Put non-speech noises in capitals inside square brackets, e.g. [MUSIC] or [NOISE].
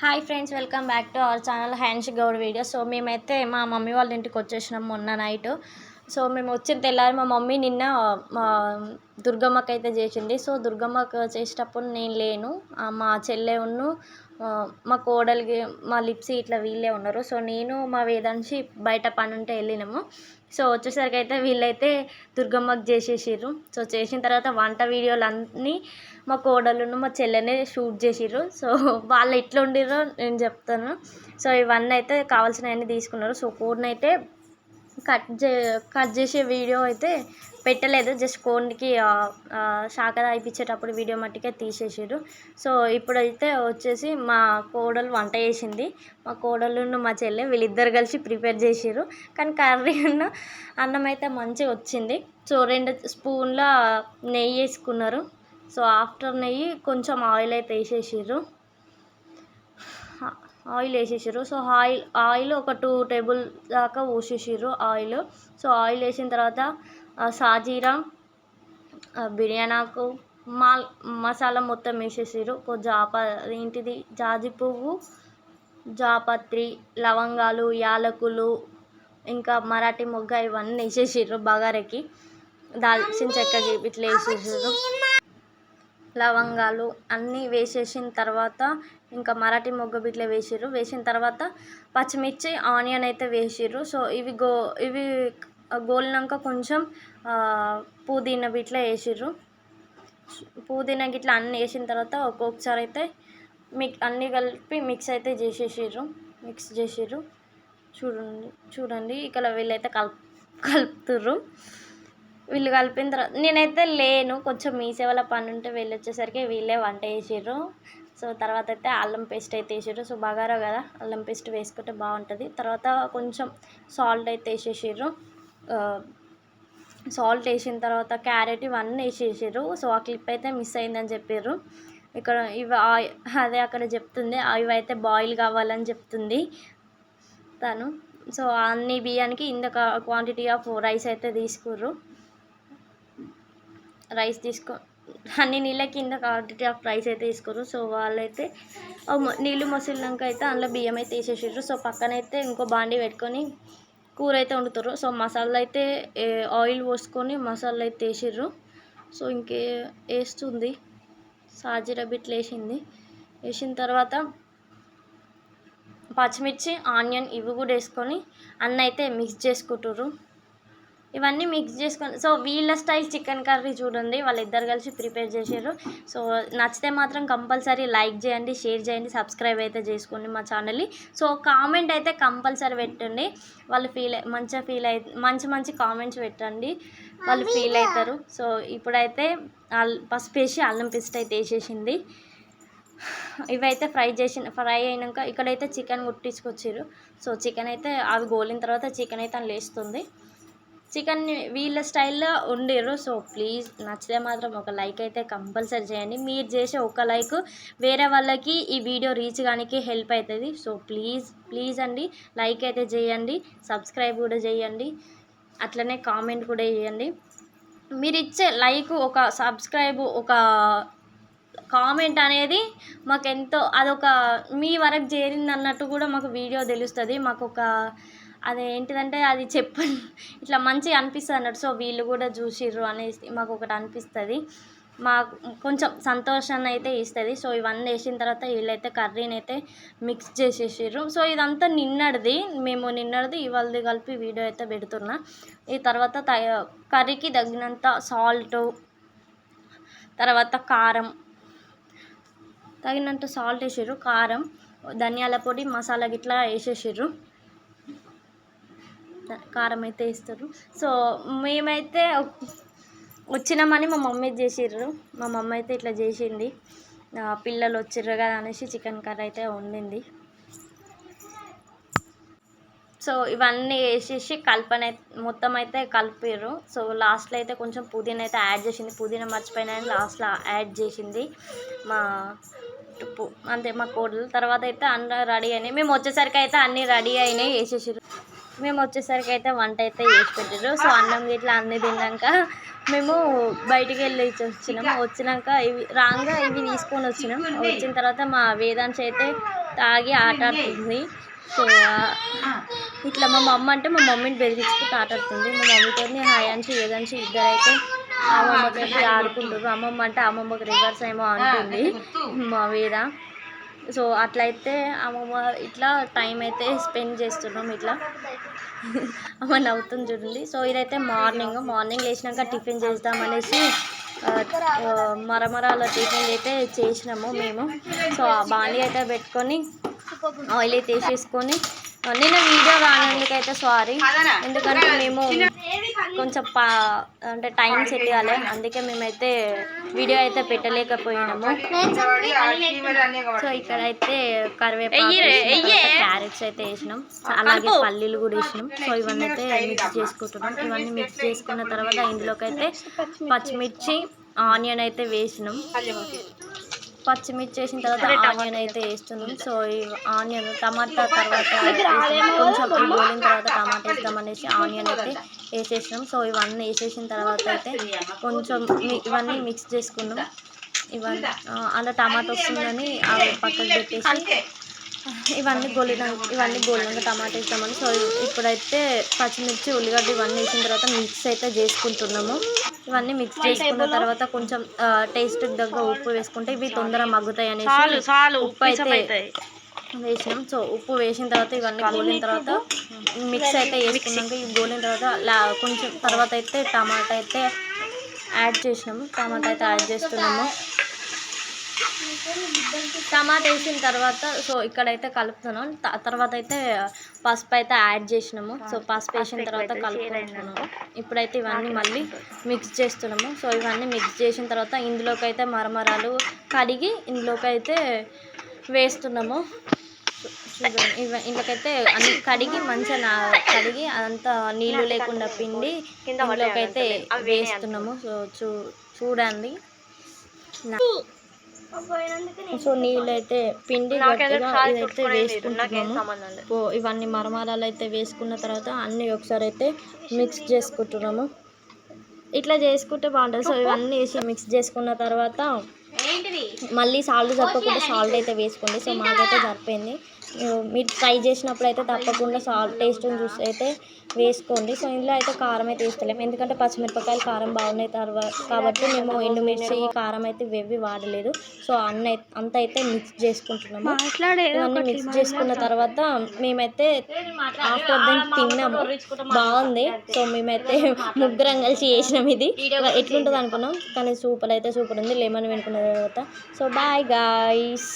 Hi friends welcome back to our channel hands Goud video so మేమైతే మా mummy వాళ్ళ ఇంటికి వచ్చేసినాం మొన్న నైట్ సో మేము వచ్చిన తెల్లారి మా మమ్మీ నిన్న మా దుర్గమ్మకి అయితే చేసింది. సో దుర్గమ్మకు చేసేటప్పుడు నేను లేను. మా చెల్లె ఉన్ను మా కోడలికి మా లిప్సీ ఇట్లా వీళ్ళే ఉన్నారు. సో నేను మా వేదాంశి బయట పని ఉంటే వెళ్ళినాము. సో వచ్చేసరికి అయితే వీళ్ళైతే దుర్గమ్మకి చేసేసారు సో చేసిన తర్వాత వంట వీడియోలు అన్నీ మా కోడలును మా చెల్లెనే షూట్ చేసిర్రు. సో వాళ్ళు ఎట్లా ఉండిర్రో నేను చెప్తాను. సో ఇవన్నీ అయితే కావాల్సినవన్నీ తీసుకున్నారు. సో కూరనైతే అయితే కట్ చే కట్ చేసే వీడియో అయితే పెట్టలేదు. జస్ట్ కోన్కి శాఖ తాగిపించేటప్పుడు వీడియో మట్టుకే తీసేసారు సో ఇప్పుడైతే వచ్చేసి మా కోడలు వంట చేసింది. మా కోడలును మా చెల్లె వీళ్ళిద్దరు కలిసి ప్రిపేర్ చేసారు కానీ కర్రీ అన్న అన్నం అయితే మంచిగా వచ్చింది. సో రెండు స్పూన్ల నెయ్యి వేసుకున్నారు. సో ఆఫ్టర్ నెయ్యి కొంచెం ఆయిల్ అయితే వేసేసారు ఆయిల్ వేసేసారు సో ఆయిల్ ఆయిల్ ఒక టూ టేబుల్ దాకా పోసేసారు ఆయిల్. సో ఆయిల్ వేసిన తర్వాత సాజీరా బిర్యానాకు మాల్ మసాలా మొత్తం వేసేసారు జాప ఏంటిది? జాజి పువ్వు జాపత్రి లవంగాలు యాలకులు ఇంకా మరాఠీ మొగ్గ ఇవన్నీ వేసేసారు బగారకి. దాల్చిన చెక్కకి ఇట్లా వేసేసారు లవంగాలు అన్నీ వేసేసిన తర్వాత ఇంకా మరాఠీ మొగ్గ బిట్ల వేసిర్రు. వేసిన తర్వాత పచ్చిమిర్చి ఆనియన్ అయితే వేసిర్రు. సో ఇవి గో ఇవి గోలినాక కొంచెం పుదీనా బిట్ల వేసిర్రు. పుదీనా గిట్ల అన్నీ వేసిన తర్వాత ఒక్కొక్కసారి అయితే మిక్ అన్నీ కలిపి మిక్స్ అయితే చేసేసిర్రు. మిక్స్ చేసిర్రు. చూడండి చూడండి. ఇక్కడ వీళ్ళైతే కలుపు కలుపుతుర్రు. వీళ్ళు కలిపిన తర్వాత నేనైతే లేను. కొంచెం మీ సేవల పని ఉంటే వీళ్ళు వచ్చేసరికి వీళ్ళే వంట చేసిర్రు. సో తర్వాత అయితే అల్లం పేస్ట్ అయితే వేసిర్రు. సో బగారా కదా అల్లం పేస్ట్ వేసుకుంటే బాగుంటుంది. తర్వాత కొంచెం సాల్ట్ అయితే వేసేసిర్రు. సాల్ట్ వేసిన తర్వాత క్యారెట్ ఇవన్నీ వేసేసారు సో ఆ క్లిప్ అయితే మిస్ అయిందని చెప్పారు ఇక్కడ ఇవి అదే అక్కడ చెప్తుంది. ఇవైతే బాయిల్ కావాలని చెప్తుంది తను. సో అన్ని బియ్యానికి ఇంత క్వాంటిటీ ఆఫ్ రైస్ అయితే తీసుకుర్రు. రైస్ తీసుకో అన్ని నీళ్ళ కింద క్వాంటిటీ ఆఫ్ రైస్ అయితే తీసుకోరు. సో వాళ్ళైతే నీళ్ళు మసిలినాక అయితే అందులో బియ్యం అయితే తీసేసారు సో పక్కన అయితే ఇంకో బాండి పెట్టుకొని కూర అయితే వండుతారు. సో మసాలా అయితే ఆయిల్ పోసుకొని మసాలా అయితే వేసిర్రు. సో ఇంకే వేస్తుంది. సాజీరా బిట్లు వేసింది. వేసిన తర్వాత పచ్చిమిర్చి ఆనియన్ ఇవి కూడా వేసుకొని అన్న అయితే మిక్స్ చేసుకుంటారు ఇవన్నీ మిక్స్ చేసుకొని సో వీళ్ళ స్టైల్ చికెన్ కర్రీ చూడండి వాళ్ళిద్దరు కలిసి ప్రిపేర్ చేశారు సో నచ్చితే మాత్రం కంపల్సరీ లైక్ చేయండి షేర్ చేయండి సబ్స్క్రైబ్ అయితే చేసుకోండి మా ఛానల్ని సో కామెంట్ అయితే కంపల్సరీ పెట్టండి. వాళ్ళు ఫీల్ మంచిగా ఫీల్ అయి మంచి మంచి కామెంట్స్ పెట్టండి. వాళ్ళు ఫీల్ అవుతారు సో ఇప్పుడైతే అల్ పసుపు వేసి అల్లం పేస్ట్ అయితే వేసేసింది. ఇవైతే ఫ్రై చేసిన ఫ్రై అయినాక ఇక్కడైతే చికెన్ కుట్టించుకొచ్చారు సో చికెన్ అయితే అవి గోలిన తర్వాత చికెన్ అయితే అందులో వేస్తుంది. చికెన్ వీళ్ళ స్టైల్లో వండిర్రు సో ప్లీజ్ నచ్చితే మాత్రం ఒక లైక్ అయితే కంపల్సరీ చేయండి. మీరు చేసే ఒక లైక్ వేరే వాళ్ళకి ఈ వీడియో రీచ్ కానికి హెల్ప్ అవుతుంది సో ప్లీజ్ ప్లీజ్ అండి. లైక్ అయితే చేయండి. సబ్స్క్రైబ్ కూడా చేయండి. అట్లనే కామెంట్ కూడా చేయండి. మీరు ఇచ్చే లైక్ ఒక సబ్స్క్రైబ్ ఒక కామెంట్ అనేది మాకు ఎంతో అదొక మీ వరకు చేరింది అన్నట్టు కూడా మాకు వీడియో తెలుస్తుంది. మాకు ఒక అది ఏంటిదంటే అది చెప్పండి ఇట్లా మంచిగా అనిపిస్తుంది అన్నట్టు. సో వీళ్ళు కూడా చూసిర్రు అనేసి మాకు ఒకటి అనిపిస్తుంది. మాకు కొంచెం సంతోషాన్ని అయితే ఇస్తుంది. సో ఇవన్నీ వేసిన తర్వాత వీళ్ళైతే కర్రీని అయితే మిక్స్ చేసేసారు సో ఇదంతా నిన్నటిది. మేము నిన్నటిది ఇవాళది కలిపి వీడియో అయితే పెడుతున్నా. ఈ తర్వాత తయ కర్రీకి తగినంత సాల్ట్ తర్వాత కారం తగినంత సాల్ట్ వేసారు కారం ధనియాల పొడి మసాలా గిట్లా వేసేసారు కారం అయితే ఇస్తారు. సో మేమైతే వచ్చినామని మా మమ్మీ చేసిర్రు. మా మమ్మీ అయితే ఇట్లా చేసింది. పిల్లలు వచ్చిర్రు కదా అనేసి చికెన్ కర్రీ అయితే వండింది. సో ఇవన్నీ వేసేసి కలపన మొత్తం అయితే కలిపారు సో లాస్ట్లో అయితే కొంచెం పుదీనా అయితే యాడ్ చేసింది. పుదీనా మర్చిపోయినా లాస్ట్లో యాడ్ చేసింది మా ఉప్పు అంతే మా కోడలు. తర్వాత అయితే అన్న రెడీ అయినాయి. మేము వచ్చేసరికి అయితే అన్నీ రెడీ అయినాయి వేసేసారు మేము వచ్చేసరికి అయితే వంట అయితే చేసి పెట్టారు సో అన్నం ఇట్లా అన్ని తిన్నాక మేము బయటికి వెళ్ళి వచ్చినాము వచ్చినాక ఇవి రాగా ఇవి తీసుకొని వచ్చినాం. వచ్చిన తర్వాత మా వేదాంశ అయితే తాగి ఆట ఆడుతుంది. సో ఇట్లా మా మమ్మ అంటే మా మమ్మీని బెదిరించుకుంటూ ఆట ఆడుతుంది. మా మమ్మీతో హాయాన్సి ఏదాన్సి ఇద్దరైతే అమ్మమ్మతో ఆడుకుంటారు అమ్మమ్మ అంటే అమ్మమ్మకి రివర్స్ ఏమో అంటుంది మా వేద. సో అట్లయితే అమ్మమ్మ ఇట్లా టైం అయితే స్పెండ్ చేస్తున్నాం ఇట్లా. [LAUGHS] అమ్మ నవ్వుతుంది చూడండి. సో ఇదైతే మార్నింగ్ మార్నింగ్ లేచినాక టిఫిన్ చేద్దామనేసి మరమరాల టిఫిన్ అయితే చేసినాము మేము. సో ఆ బాండి అయితే పెట్టుకొని ఆయిల్ అయితే వేసేసుకొని నిన్న వీడియో రానందుకు అయితే సారీ ఎందుకంటే మేము కొంచెం పా అంటే టైం సెట్ కాలే అందుకే మేమైతే వీడియో అయితే పెట్టలేకపోయినాము. సో ఇక్కడైతే కరివేపాకు క్యారెట్స్ అయితే వేసినాం. అలాగే పల్లీలు కూడా వేసినాం. సో ఇవన్నీ అయితే మిక్స్ చేసుకుంటున్నాం. ఇవన్నీ మిక్స్ చేసుకున్న తర్వాత ఇందులోకి అయితే పచ్చిమిర్చి ఆనియన్ అయితే వేసినాం. పచ్చిమిర్చి వేసిన తర్వాత ఆనియన్ అయితే వేస్తున్నాం. సో ఈ ఆనియన్ టమాటా తర్వాత. కొంచెం గోలిన తర్వాత టమాటా వేద్దామనేసి ఆనియన్ అయితే వేసేసినాం. సో ఇవన్నీ వేసేసిన తర్వాత అయితే కొంచెం ఇవన్నీ మిక్స్ చేసుకున్నాం ఇవన్నీ ఆ, అందులో టమాటా వస్తుందని అవి పక్కకు పెట్టేసి ఇవన్నీ గోలిన ఇవన్నీ గోలినాక టమాటా వేస్తామని. సో ఇప్పుడైతే పచ్చిమిర్చి ఉల్లిగడ్డ ఇవన్నీ వేసిన తర్వాత మిక్స్ అయితే చేసుకుంటున్నాము. ఇవన్నీ మిక్స్ చేసుకున్న తర్వాత కొంచెం టేస్ట్ దగ్గర ఉప్పు వేసుకుంటే ఇవి తొందర మగ్గుతాయి అనేసి ఉప్పు అయితే వేసినాం. సో ఉప్పు వేసిన తర్వాత ఇవన్నీ గోలిన తర్వాత మిక్స్ అయితే వేసుకున్నాక ఇవి గోలిన తర్వాత కొంచెం తర్వాత అయితే టమాటా అయితే యాడ్ చేసినాము. టమాటా అయితే యాడ్ చేస్తున్నాము. టమాటా వేసిన తర్వాత సో ఇక్కడైతే కలుపుతున్నాం. తర్వాత అయితే పసుపు అయితే యాడ్ చేసినాము. సో పసుపు వేసిన తర్వాత కలుపుకుంటున్నాము. ఇప్పుడైతే ఇవన్నీ మళ్ళీ మిక్స్ చేస్తున్నాము. సో ఇవన్నీ మిక్స్ చేసిన తర్వాత ఇందులోకి అయితే మరమరాలు కడిగి ఇందులోకి అయితే వేస్తున్నాము. ఇవ ఇందులోకైతే అన్ని కడిగి మంచిగా కడిగి అదంతా నీళ్ళు లేకుండా పిండి ఇందులోకి అయితే వేస్తున్నాము. సో చూ చూడండి. సో నీళ్ళు అయితే పిండి ఇదైతే వేసుకుంటున్నాము. సో ఇవన్నీ మరమరాలు అయితే వేసుకున్న తర్వాత అన్నీ ఒకసారి అయితే మిక్స్ చేసుకుంటున్నాము. ఇట్లా చేసుకుంటే బాగుంటుంది. సో ఇవన్నీ వేసి మిక్స్ చేసుకున్న తర్వాత మళ్ళీ సాల్ట్ సరిపోకుండా సాల్ట్ అయితే వేసుకోండి. సో మాకైతే సరిపోయింది. మీరు ట్రై చేసినప్పుడు అయితే తప్పకుండా సాల్ట్ టేస్ట్ చూసి అయితే వేసుకోండి. సో ఇందులో అయితే కారం అయితే వేస్తలేము. ఎందుకంటే పచ్చిమిరపకాయలు కారం బాగున్నాయి తర్వాత కాబట్టి మేము ఎండుమిర్చి కారం అయితే ఇవేవి వాడలేదు. సో అన్న అంత అయితే మిక్స్ చేసుకుంటున్నాము. ఇవన్నీ మిక్స్ చేసుకున్న తర్వాత మేమైతే ఆఫ్టర్ దెన్ తిన్నాము. బాగుంది. సో మేమైతే ముగ్గురం కలిసి చేసినాం ఇది. ఎట్లుంటుంది అనుకున్నాం? కానీ సూపర్ అయితే సూపర్ ఉంది. లెమన్ వెనుకున్న తర్వాత సో బాయ్ గాయస్